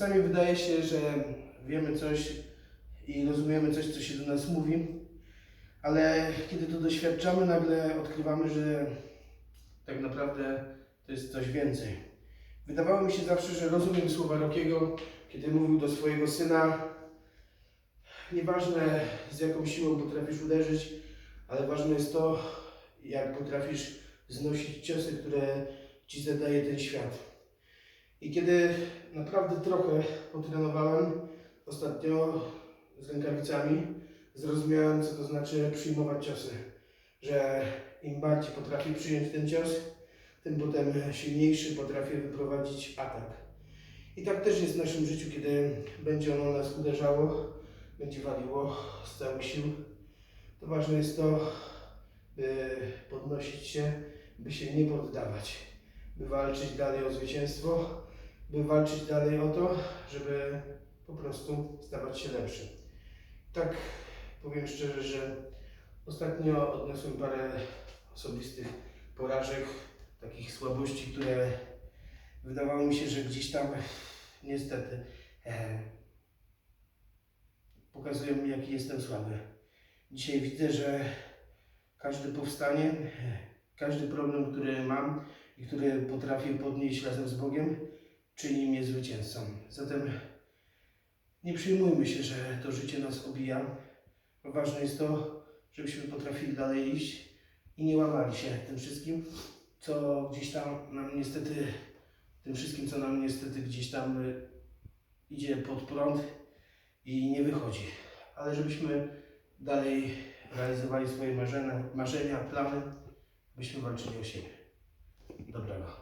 Czasami wydaje się, że wiemy coś i rozumiemy coś, co się do nas mówi, ale kiedy to doświadczamy, nagle odkrywamy, że tak naprawdę to jest coś więcej. Wydawało mi się zawsze, że rozumiem słowa Rokiego, kiedy mówił do swojego syna, nieważne z jaką siłą potrafisz uderzyć, ale ważne jest to, jak potrafisz znosić ciosy, które ci zadaje ten świat. I kiedy naprawdę trochę potrenowałem ostatnio z rękawicami, zrozumiałem, co to znaczy przyjmować ciosy. Że im bardziej potrafię przyjąć ten cios, tym potem silniejszy potrafię wyprowadzić atak. I tak też jest w naszym życiu, kiedy będzie ono nas uderzało, będzie waliło z całych sił. To ważne jest to, by podnosić się, by się nie poddawać, by walczyć dalej o zwycięstwo, by walczyć dalej o to, żeby po prostu stawać się lepszym. Tak powiem szczerze, że ostatnio odniosłem parę osobistych porażek, takich słabości, które wydawało mi się, że gdzieś tam niestety e, pokazują mi, jaki jestem słaby. Dzisiaj widzę, że każde powstanie, każdy problem, który mam i który potrafię podnieść razem z Bogiem, czyni mnie zwycięzcą. Zatem nie przyjmujmy się, że to życie nas obija. Ważne jest to, żebyśmy potrafili dalej iść i nie łamali się tym wszystkim, co gdzieś tam nam niestety, tym wszystkim, co nam niestety gdzieś tam y, idzie pod prąd i nie wychodzi. Ale żebyśmy dalej realizowali swoje marzenia, marzenia plany, byśmy walczyli o siebie. Dobrego.